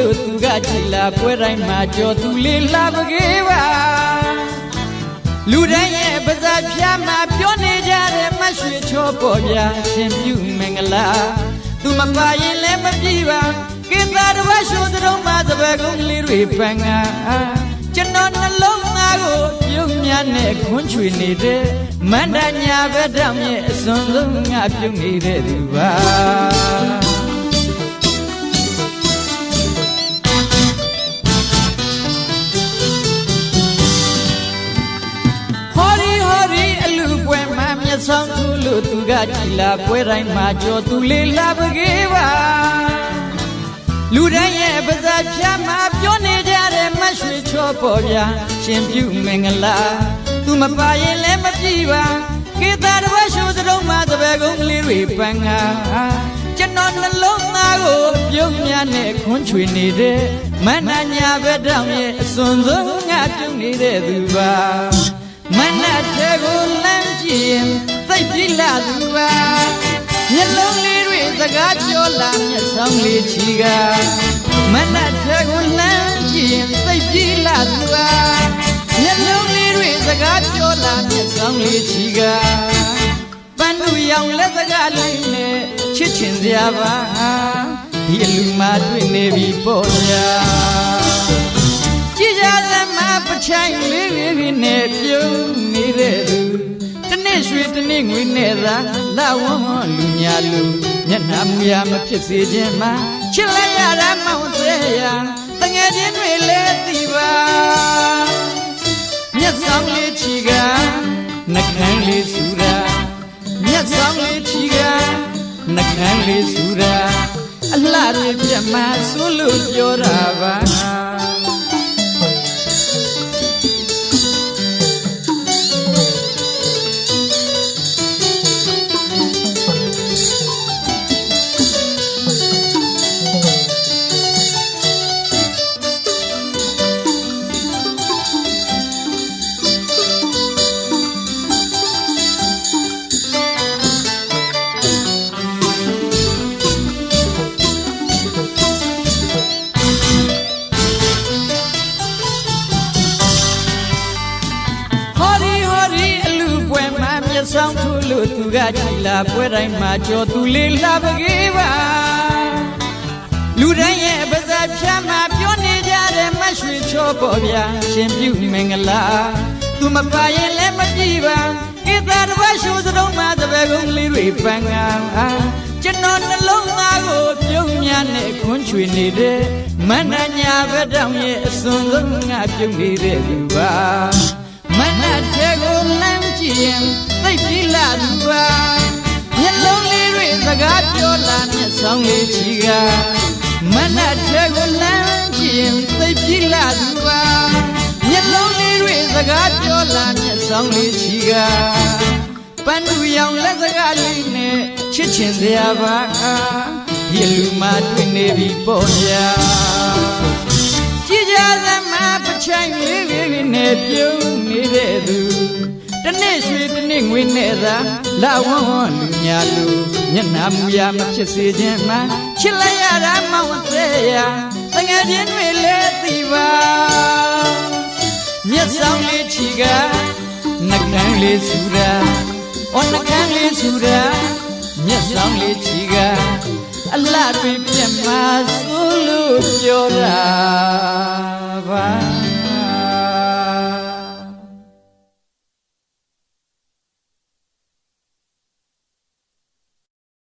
လို့သူကကြည်လာပွဲတိုင်းမှာကြော်သူလေးလာပကေးပါလူတိုင်းရဲ့ပါဇာဖြာမှာပြောနေကြတဲ့မရွှေချောပေါ်ပြရှင်ပြုမင်္ဂလာသူမပါရင်လည်းမပြေပါကိသာတစ်ပတ်ရှိုးတုံးမှာသဘကုန်းလေးတွေပန်ငါကျွန်တော်နှလုံးသားကိုပြုံးများနဲ့ခွန်းချွေနေတဲ့မန္တညာဘက်တောင်ရဲ့အစွန်ဆုံးငါပြုံးနေတဲ့သူပါ ကကြည်လာပွဲတိုင်းမှာကြော်သူလေးလာပကေးပါလူတိုင်းရဲ့ပါဇာဖြာမှာပြောနေကြတဲ့မရွှေချောပေါ်ဗျာရှင်ပြုမင်္ဂလာသူမပါရင်လည်းမပြေပါကေတာတစ်ပတ်ရှိုးစတုံးမှာတပည့်ကုန်းကလေးတွေပန်းငါကျွန်တော်နှလုံးသားကိုပြုံးများနဲ့ခွန်းချွေနေတဲ့မန္တညာဘက်တောင်ရဲ့အစွန်ဆုံးငါပြုံးနေတဲ့သူပါမနတ်တဲ့ကိုလမ်းကြည့်ရင် သိပ်ပြလာသူပါမျက်လုံးလေးတွေစကားပြောလာမျက်စောင်းလေးချီကမနတ်တဲ့ကိုလမ်းကြည့်ရင်သိပ်ပြလာသူပါမျက်လုံးလေးတွေစကားပြောလာမျက်စောင်းလေးချီကပန်းသူရောင်လက်စကားလေးနဲ့ချစ်ချင်စရာပါဒီအလူမတွေ့နေပြီပေါ့ညာကြည်ကြလက်မပချိုင်လေးလေးနဲ့ပြုံးနေတဲ့သူ တနေ့ရွှေတနေ့ငွေနဲ့သာလာဝန်းဝန်းလူညာလူမျက်နှာမူရမဖြစ်စေခြင်းမှာချစ်လိုက်ရတာမောင်သေးရတငယ်ချင်းတွေလည်းသိပါမျက်စောင်းလေးချီကနှကန်းလေးစူတာမျက်စောင်းလေးချီကနှကန်းလေးစူတာအလှတွေပြတ်မှဆိုလို့ပြောတာပါ မှာမျက်စောင်းထိုးလို့သူကကြည်လာပွဲတိုင်းမှာကြော်သူလေးလာပကေးပါလူတိုင်းရဲ့ပါဇာဖြာမှာပြောနေကြတဲ့မရွှေချောပေါ်ဗျာရှင်ပြုမင်္ဂလာသူမပါရင်လည်းမပြေပါကိသာတစ်ပတ်ရှိုးစတုံးမှာတပည့်ကုန်းလေးတွေပန်းငါကျွန်တော်နှလုံးသားကိုပြုံးများနဲ့ခွန်းချွေနေတဲ့မန္တညာဘက်တောင်ရဲ့အစွန်ဆုံးငါပြုံးနေတဲ့သူပါမနတ်တဲ့ကိုလမ်းကြည့်ရင် သိပ်ပြီးလာသူပါမျက်လုံးလေးတွေစကားပြောလာမျက်စောင်းလေးချီကမနတ်တဲ့ကိုလမ်းကြည့်ရင်သိပ်ပြီးလာသူပါမျက်လုံးလေးတွေစကားပြောလာမျက်စောင်းလေးချီကပန်းသူရောင်လက်စကားလေးနဲ့ချစ်ချင်စရာပါဒီလူမတွေ့နေပြီပေါ့ညာကြည်ကြသမားပချိုင်လေးလေးနဲ့ပြုံးနေတဲ့သူ တနေ့ရွှေတနေ့ငွေနဲ့သာလာဝန်းဝန်းလူညာလူမျက်နှာမူရမဖြစ်စေခြင်းမှာချစ်လိုက်ရတာမောင်သေးရတငယ်ချင်းတွေလည်းသိပါမျက်စောင်းလေးချီကနှကန်းလေးစူတာအော်နှကန်းလေးစူတာမျက်စောင်းလေးချီကအလှတွေပြတ်မှာဆိုလို့ပြောတာ